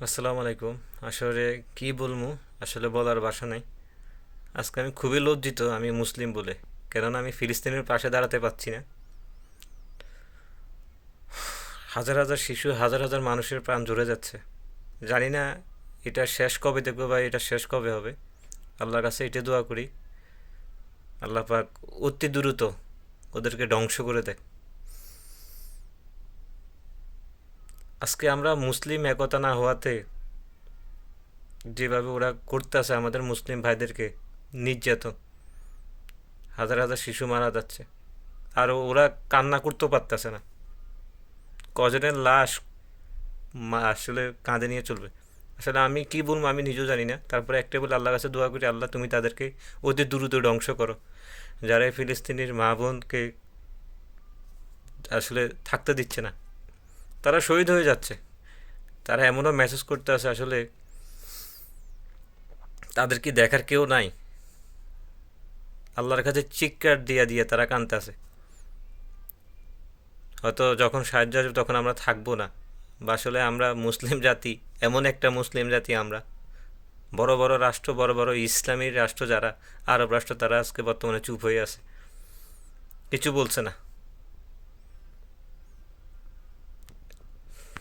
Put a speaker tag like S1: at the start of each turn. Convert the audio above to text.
S1: আসসালামু আলাইকুম। আসলে কি বলব আসলে বলার বাসা নাই। আজকে আমি খুবই লজ্জিত, আমি মুসলিম বলে। কেননা আমি ফিলিস্তিনের পাশে দাঁড়াতে পারছি না। হাজার হাজার শিশু, হাজার হাজার মানুষের প্রাণ জুড়ে যাচ্ছে। জানি না এটা শেষ কবে দেখব বা এটা শেষ কবে হবে। আল্লাহর কাছে এটা দোয়া করি। আল্লাহ পাক অতি দ্রুত ওদেরকে ধ্বংস করে দেয়। আজকে আমরা মুসলিম একতা না হওয়াতে যেভাবে ওরা করতেছে আমাদের মুসলিম ভাইদেরকে নির্যাতন, হাজার হাজার শিশু মারা যাচ্ছে। আর ওরা কান্না করতেও পারতেছে না। কজনের লাশ আসলে কাঁধে নিয়ে চলবে। আসলে আমি কি বলব আমি নিজেও জানি না। তারপরে একটা বলে আল্লাহ কাছে দোয়া করি, আল্লাহ তুমি তাদেরকে অতি দ্রুত ধ্বংস করো। যারা ফিলিস্তিনির মা বোনকে আসলে থাকতে দিচ্ছে না। তারা শহীদ হয়ে যাচ্ছে। তারা এমনও মেসেজ করতে আছে আসলে তাদের কি দেখার কেউ নাই। আল্লাহর কাছে চিৎকার দিয়া দিয়ে তারা কানতে আছে হয়তো যখন সাহায্য আসবে তখন আমরা থাকব না। বা আসলে আমরা মুসলিম জাতি, এমন একটা মুসলিম জাতি আমরা। বড় বড় রাষ্ট্র, বড় বড় ইসলামী রাষ্ট্র যারা, আরব রাষ্ট্র তারা আজকে বর্তমানে চুপ হয়ে আছে। কিছু বলছে না।